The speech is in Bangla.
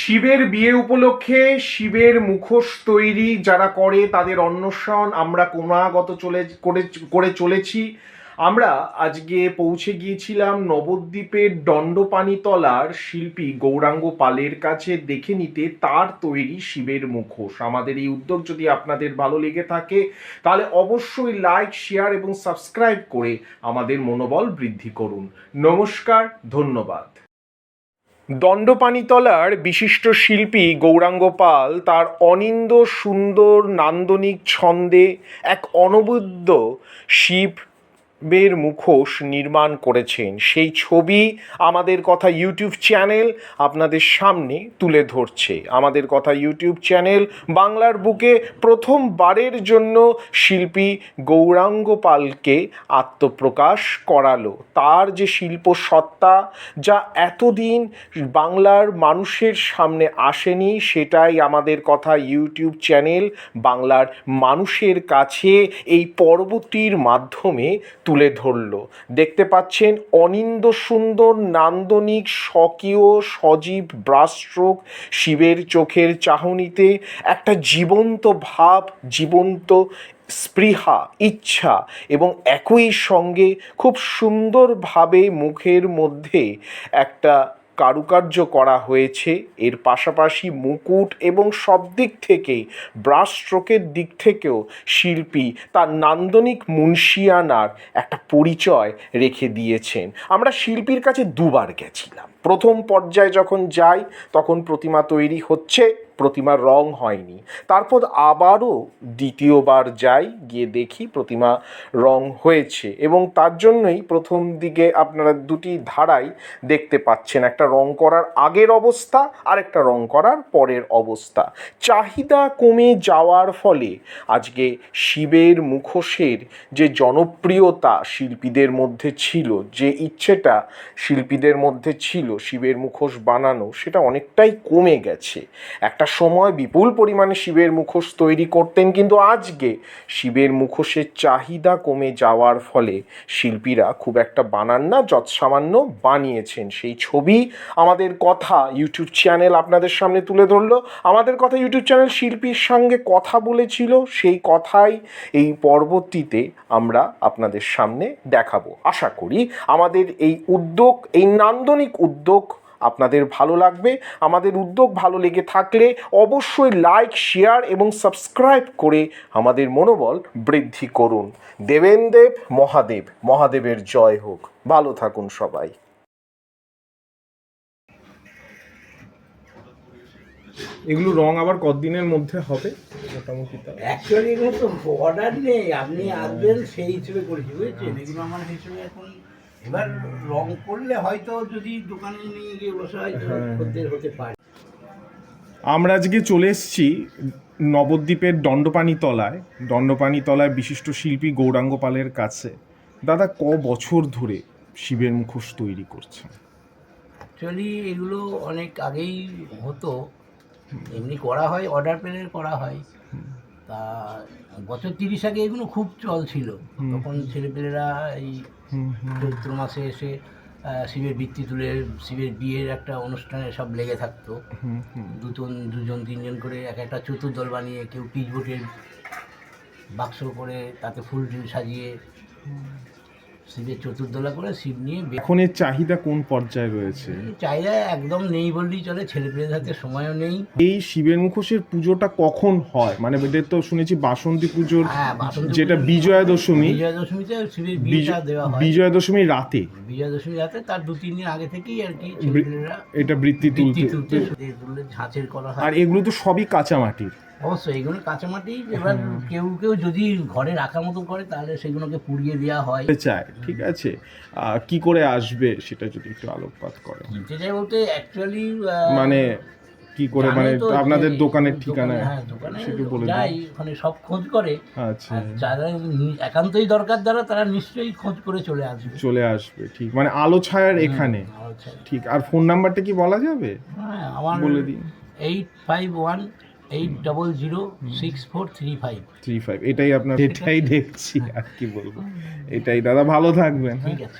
শিবের বিয়ে উপলক্ষে শিবের মুখোশ তৈরি যারা করে তাদের অন্বেষণ আমরা ক্রমাগত চলে, করে চলেছি। আমরা আজকে পৌঁছে গিয়েছিলাম নবদ্বীপের দণ্ডপানিতলার শিল্পী গৌরাঙ্গ পালের কাছে দেখে নিতে তার তৈরি শিবের মুখোশ। আমাদের এই উদ্যোগ যদি আপনাদের ভালো লেগে থাকে, তাহলে অবশ্যই লাইক শেয়ার এবং সাবস্ক্রাইব করে আমাদের মনোবল বৃদ্ধি করুন। নমস্কার, ধন্যবাদ। দণ্ডপানিতলার বিশিষ্ট শিল্পী গৌরাঙ্গ পাল তার অনিন্দ সুন্দর নান্দনিক ছন্দে এক অনবদ্য শিবের মুখোশ নির্মাণ করেছেন। সেই ছবি আমাদের কথা ইউটিউব চ্যানেল আপনাদের সামনে তুলে ধরছে। আমাদের কথা ইউটিউব চ্যানেল বাংলার বুকে প্রথমবারের জন্য শিল্পী গৌরাঙ্গ পালকে আত্মপ্রকাশ করালো। তার যে শিল্প সত্তা যা এতদিন বাংলার মানুষের সামনে আসেনি, সেটাই আমাদের কথা ইউটিউব চ্যানেল বাংলার মানুষের কাছে এই পর্বটির মাধ্যমে তুলে ধরলো। দেখতে পাচ্ছেন অনিন্দ সুন্দর, নান্দনিক, স্বকীয়, সজীব ব্রাস্ট্রোক শিবের চোখের চাহনিতে একটা জীবন্ত ভাব, জীবন্ত স্পৃহা, ইচ্ছা এবং একই সঙ্গে খুব সুন্দরভাবে মুখের মধ্যে একটা কারুকার্য করা হয়েছে। এর পাশাপাশি মুকুট এবং সব দিক থেকেই ব্রাশ স্ট্রোকের দিক থেকেও শিল্পী তার নান্দনিক মুন্সিয়ানার একটা পরিচয় রেখে দিয়েছেন। আমরা শিল্পীর কাছে দুবার গেছিলাম। প্রথম পর্যায়ে যখন যাই, তখন প্রতিমা তৈরি হচ্ছে, প্রতিমার রং হয়নি। তারপর আবারও দ্বিতীয়বার যাই, গিয়ে দেখি প্রতিমা রং হয়েছে এবং তার জন্যই প্রথম দিকে আপনারা দুটি ধারাই দেখতে পাচ্ছেন। একটা রং করার আগের অবস্থা আর একটা রং করার পরের অবস্থা। চাহিদা কমে যাওয়ার ফলে আজকে শিবের মুখোশের যে জনপ্রিয়তা শিল্পীদের মধ্যে ছিল, যে ইচ্ছেটা শিল্পীদের মধ্যে ছিল শিবের মুখোশ বানানো, সেটা অনেকটাই কমে গেছে। একটা সময় বিপুল পরিমাণে শিবের মুখোশ তৈরি করতেন, কিন্তু আজকে শিবের মুখোশের চাহিদা কমে যাওয়ার ফলে শিল্পীরা খুব একটা বানান না, যৎসামান্য বানিয়েছেন। সেই ছবি আমাদের কথা ইউটিউব চ্যানেল আপনাদের সামনে তুলে ধরলো। আমাদের কথা ইউটিউব চ্যানেল শিল্পীর সঙ্গে কথা বলেছিল, সেই কথাই এই পর্বটিতে আমরা আপনাদের সামনে দেখাবো। আশা করি আমাদের এই উদ্যোগ, এই নান্দনিক উদ্যোগ আপনাদের ভালো লাগবে। আমাদের উদ্যোগ ভালো লেগে থাকলে অবশ্যই লাইক শেয়ার এবং সাবস্ক্রাইব করে আমাদের মনোবল বৃদ্ধি করুন। দেবেন দেব মহাদেব মহাদেবের জয় হোক। ভালো থাকুন সবাই। এগুলো রং আবার কতদিনের মধ্যে হবে? মোটামুটি তা। অ্যাকচুয়ালি এগুলো তো অর্ডার নেই। আপনি আসবেন সেই হিসেবে করেছি বুঝেছেন? এগুলো আমার হিসেবে এখন এবার রং করলে হয়তো যদি দোকানে নিয়ে গিয়ে বসে হ্যাঁ। হতে পারে। আমরা আজকে চলে এসেছি নবদ্বীপের দণ্ডপানি তলায় দণ্ডপানি তলায় বিশিষ্ট শিল্পী গৌরাঙ্গ পালের কাছে। দাদা ক বছর ধরে শিবের মুখোশ তৈরি করছেন? অ্যাকচুয়ালি এগুলো অনেক আগেই হতো। এমনি করা হয় অর্ডার পেলে করা হয়। তা বছর তিরিশ আগে এগুলো খুব চল ছিল তখন ছেলেপেলেরা এই চৈত্র মাসে এসে শিবের বৃত্তি তুলে শিবের বিয়ের একটা অনুষ্ঠানে সব লেগে থাকতো। দুজন দুজন তিনজন করে এক একটা চতুর্দল বানিয়ে কেউ পিচবোটের বাক্স করে তাতে ফুল টুল সাজিয়ে শিবের চতুর্দলা করে শিব নিয়ে এখন এর চাহিদা কোন পর্যায়ে রয়েছে? চাহিদা একদম নেই বললেই চলে হাতে সময়ও নেই। এই শিবের মুখোশের পুজোটা কখন হয়? মানে এদের তো শুনেছি বাসন্তী পুজোর হ্যাঁ যেটা বিজয়া দশমী বিজয়া দশমীতে শিবের বিজ- বিয়েটা দেওয়া হয়। বিজয়া দশমীর রাতে। বিজয়া দশমী রাতে তার দু তিন দিন আগে থেকেই আর কি এটা বৃত্তি বৃত্তি তুলতে তুলতে ঝাঁচের করা হয়। আর এগুলো তো সবই কাঁচামাটির। অবশ্যই এগুলো কাঁচামাটি এবার কেউ কেউ যদি ঘরে রাখার মতো করে তাহলে সেগুলোকে পুড়িয়ে দেওয়া হয়। চায় ঠিক আছে। কি করে আসবে সেটা যদি একটু আলোকপাত করেন কিনতে চাই বলতে অ্যাকচুয়ালি মানে কি করে মানে আপনাদের দোকানের ঠিকানা হ্যাঁ দোকানে সেটু বলে যাই ওখানে সব খোঁজ করে। আচ্ছা। যারা একান্তই দরকার দ্বারা তারা নিশ্চয়ই খোঁজ করে চলে আসবে। চলে আসবে ঠিক। মানে আলো ছায়ার এখানে। আচ্ছা ঠিক আর ফোন নাম্বারটা কি বলা যাবে? হ্যাঁ আমার বলে দিন। Eight five one eight double zero six four three five three five এটাই আপনার এটাই দেখছি আর কি বলব। এটাই দাদা ভালো থাকবেন হ্যাঁ? ঠিক আছে।